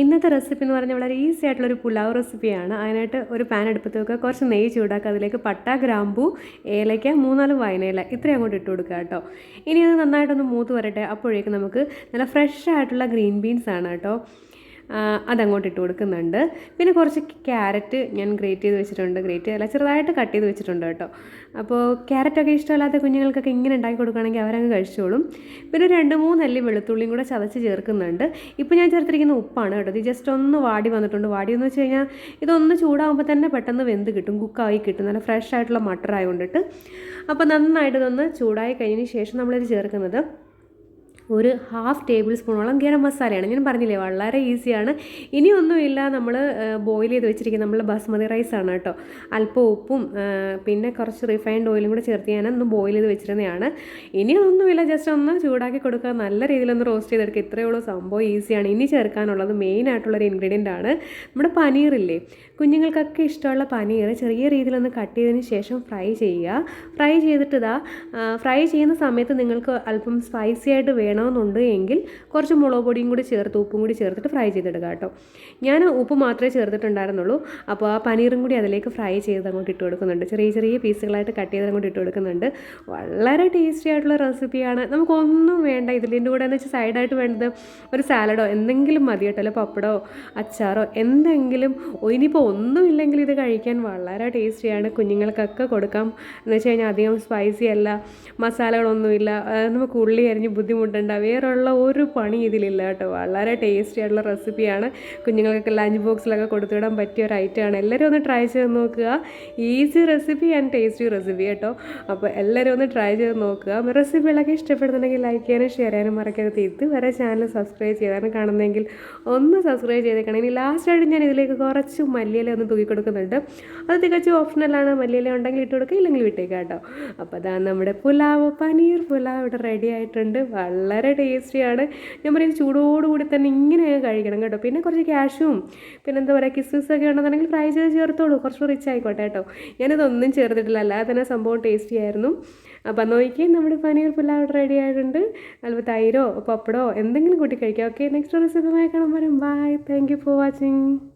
ഇന്നത്തെ റെസിപ്പി എന്ന് പറഞ്ഞാൽ വളരെ ഈസി ആയിട്ടുള്ള ഒരു പുലാവ് റെസിപ്പിയാണ് അതിനായിട്ട് ഒരു പാൻ എടുപ്പത്ത് വെക്കുക. കുറച്ച് നെയ്യ് ചൂടാക്കുക. അതിലേക്ക് പട്ട ഗ്രാമ്പൂ ഏലയ്ക്ക മൂന്നാൽ വയനയില ഇത്രയും അങ്ങോട്ട് ഇട്ട് കൊടുക്കുക കേട്ടോ. ഇനി അത് നന്നായിട്ടൊന്ന് മൂത്ത് വരട്ടെ. അപ്പോഴേക്കും നമുക്ക് നല്ല ഫ്രഷ് ആയിട്ടുള്ള ഗ്രീൻ ബീൻസ് ആണ് കേട്ടോ. അതങ്ങോട്ട് ഇട്ട് കൊടുക്കുന്നുണ്ട്. പിന്നെ കുറച്ച് ക്യാരറ്റ് ഞാൻ ഗ്രേറ്റ് ചെയ്ത് വെച്ചിട്ടുണ്ട്. ഗ്രേറ്റ് അല്ല ചെറുതായിട്ട് കട്ട് ചെയ്ത് വെച്ചിട്ടുണ്ട് കേട്ടോ. അപ്പോൾ ക്യാരറ്റൊക്കെ ഇഷ്ടമല്ലാത്ത കുഞ്ഞുങ്ങൾക്കൊക്കെ ഇങ്ങനെ ഉണ്ടാക്കി കൊടുക്കുകയാണെങ്കിൽ അവരങ്ങ് കഴിച്ചോളും. പിന്നെ രണ്ട് മൂന്ന് അല്ലി വെളുത്തുള്ളിയും കൂടെ ചതച്ച് ചേർക്കുന്നുണ്ട്. ഇപ്പോൾ ഞാൻ ചേർത്തിരിക്കുന്ന ഉപ്പാണ് കേട്ടോ. ഇത് ജസ്റ്റ് ഒന്ന് വാടി വന്നിട്ടുണ്ട്. വാടി എന്ന് വെച്ച് കഴിഞ്ഞാൽ ഇതൊന്ന് ചൂടാകുമ്പോൾ തന്നെ പെട്ടെന്ന് വെന്ത് കിട്ടും. കുക്കായി കിട്ടും. നല്ല ഫ്രഷ് ആയിട്ടുള്ള മട്ടർ ആയതുകൊണ്ടിട്ട് അപ്പോൾ നന്നായിട്ട് ഇതൊന്ന് ചൂടായി കഴിഞ്ഞതിന് ശേഷം നമ്മളിത് ചേർക്കുന്നത് ഒരു ഹാഫ് ടേബിൾ സ്പൂണോളം ഗരം മസാലയാണ്. ഞാൻ പറഞ്ഞില്ലേ വളരെ ഈസിയാണ് ഇനിയൊന്നുമില്ല നമ്മൾ ബോയിൽ ചെയ്ത് വെച്ചിരിക്കുന്ന നമ്മൾ ബസ്മതി റൈസാണ് കേട്ടോ. അല്പം ഉപ്പും പിന്നെ കുറച്ച് റിഫൈൻഡ് ഓയിലും കൂടെ ചേർത്ത് ഞാൻ ഒന്ന് ബോയിൽ ചെയ്ത് വെച്ചിരുന്നതാണ്. ഇനിയൊന്നുമില്ല ജസ്റ്റ് ഒന്ന് ചൂടാക്കി കൊടുക്കുക. നല്ല രീതിയിലൊന്ന് റോസ്റ്റ് ചെയ്തെടുക്കുക. ഇത്രയേ ഉള്ളൂ സംഭവം ഈസിയാണ് ഇനി ചേർക്കാനുള്ളത് മെയിൻ ആയിട്ടുള്ളൊരു ഇൻഗ്രീഡിയന്റ് ആണ് നമ്മുടെ പനീറില്ലേ കുഞ്ഞുങ്ങൾക്കൊക്കെ ഇഷ്ടമുള്ള പനീർ ചെറിയ രീതിയിലൊന്ന് കട്ട് ചെയ്തതിന് ശേഷം ഫ്രൈ ചെയ്യുക. ഫ്രൈ ചെയ്തിട്ട് ഇതാ ഫ്രൈ ചെയ്യുന്ന സമയത്ത് നിങ്ങൾക്ക് അല്പം സ്പൈസി ആയിട്ട് വേണമെന്നുണ്ട് എങ്കിൽ കുറച്ച് മുളക് പൊടിയും കൂടി ചേർത്ത് ഉപ്പും കൂടി ചേർത്തിട്ട് ഫ്രൈ ചെയ്തെടുക്കുക കേട്ടോ. ഞാൻ ഉപ്പ് മാത്രമേ ചേർത്തിട്ടുണ്ടായിരുന്നുള്ളൂ. അപ്പോൾ ആ പനീറും കൂടി അതിലേക്ക് ഫ്രൈ ചെയ്ത് അങ്ങോട്ട് ഇട്ട് കൊടുക്കുന്നുണ്ട്. ചെറിയ ചെറിയ പീസുകളായിട്ട് കട്ട് ചെയ്ത് അങ്ങോട്ട് ഇട്ട് കൊടുക്കുന്നുണ്ട്. വളരെ ടേസ്റ്റി ആയിട്ടുള്ള റെസിപ്പിയാണ് നമുക്കൊന്നും വേണ്ട. ഇതിന്റെ കൂടെ എന്ന് വെച്ചാൽ സൈഡായിട്ട് വേണ്ടത് ഒരു സാലഡോ എന്തെങ്കിലും മതി കേട്ടോ. അല്ലെ പപ്പടോ അച്ചാറോ എന്തെങ്കിലും. ഇനിയിപ്പോൾ ഒന്നും ഇല്ലെങ്കിൽ ഇത് കഴിക്കാൻ വളരെ ടേസ്റ്റിയാണ് കുഞ്ഞുങ്ങൾക്കൊക്കെ കൊടുക്കാം. എന്ന് വെച്ച് കഴിഞ്ഞാൽ അധികം സ്പൈസി അല്ല. മസാലകളൊന്നുമില്ല. നമുക്ക് ഉള്ളി അരിഞ്ഞ് ബുദ്ധിമുട്ടുണ്ട്. വേറെയുള്ള ഒരു പണി ഇതിലില്ല കേട്ടോ. വളരെ ടേസ്റ്റി ആയിട്ടുള്ള റെസിപ്പിയാണ് കുഞ്ഞുങ്ങൾക്കൊക്കെ ലഞ്ച് ബോക്സിലൊക്കെ കൊടുത്തുവിടാൻ പറ്റിയ ഒരു ഐറ്റമാണ് എല്ലാവരും ഒന്ന് ട്രൈ ചെയ്ത് നോക്കുക. Easy recipe and tasty recipe കേട്ടോ. അപ്പോൾ എല്ലാവരും ഒന്ന് ട്രൈ ചെയ്ത് നോക്കുക. റെസിപ്പികളൊക്കെ ഇഷ്ടപ്പെടുന്നുണ്ടെങ്കിൽ ലൈക്ക് ചെയ്യാനും ഷെയർ ചെയ്യാനും മറക്കരുത്. ഇതുവരെ ചാനൽ സബ്സ്ക്രൈബ് ചെയ്യാനും കാണുന്നെങ്കിൽ ഒന്ന് സബ്സ്ക്രൈബ് ചെയ്തേക്കണം. ഇനി ലാസ്റ്റായിട്ട് ഞാൻ ഇതിലേക്ക് കുറച്ച് മല്ലിയില ഒന്ന് തൂക്കി കൊടുക്കുന്നുണ്ട്. അത് തികച്ചും ഓപ്ഷണലാണ് മല്ലിയില ഉണ്ടെങ്കിൽ ഇട്ട് കൊടുക്കുക ഇല്ലെങ്കിൽ വിട്ടേക്കാം കേട്ടോ. അപ്പോൾ അതാണ് നമ്മുടെ പുലാവ് പനീർ പുലാവ് ഇവിടെ റെഡി ആയിട്ടുണ്ട്. വളരെ ടേസ്റ്റിയാണ് ഞാൻ പറയുന്നത് ചൂടോടുകൂടി തന്നെ ഇങ്ങനെ കഴിക്കണം കേട്ടോ. പിന്നെ കുറച്ച് ക്യാഷും പിന്നെ എന്താ പറയുക കിസ്മിസ് ഒക്കെ ഉണ്ടെന്നുണ്ടെങ്കിൽ ഫ്രൈ ചെയ്ത് ചേർത്തോളൂ. കുറച്ച് റിച്ച് ആയിക്കോട്ടെ കേട്ടോ. ഞാനിതൊന്നും ചേർത്തിട്ടില്ല. അല്ലാതെ തന്നെ സംഭവം ടേസ്റ്റി ആയിരുന്നു. അപ്പം നോക്കി നമ്മുടെ പനീർ പുലാവ് റെഡി ആയിട്ടുണ്ട്. അല്പം തൈരോ പപ്പടോ എന്തെങ്കിലും കൂട്ടി കഴിക്കാം. ഓക്കെ നെക്സ്റ്റ് റെസിപ്പിയുമായി കാണാൻ വരും bye thank you for watching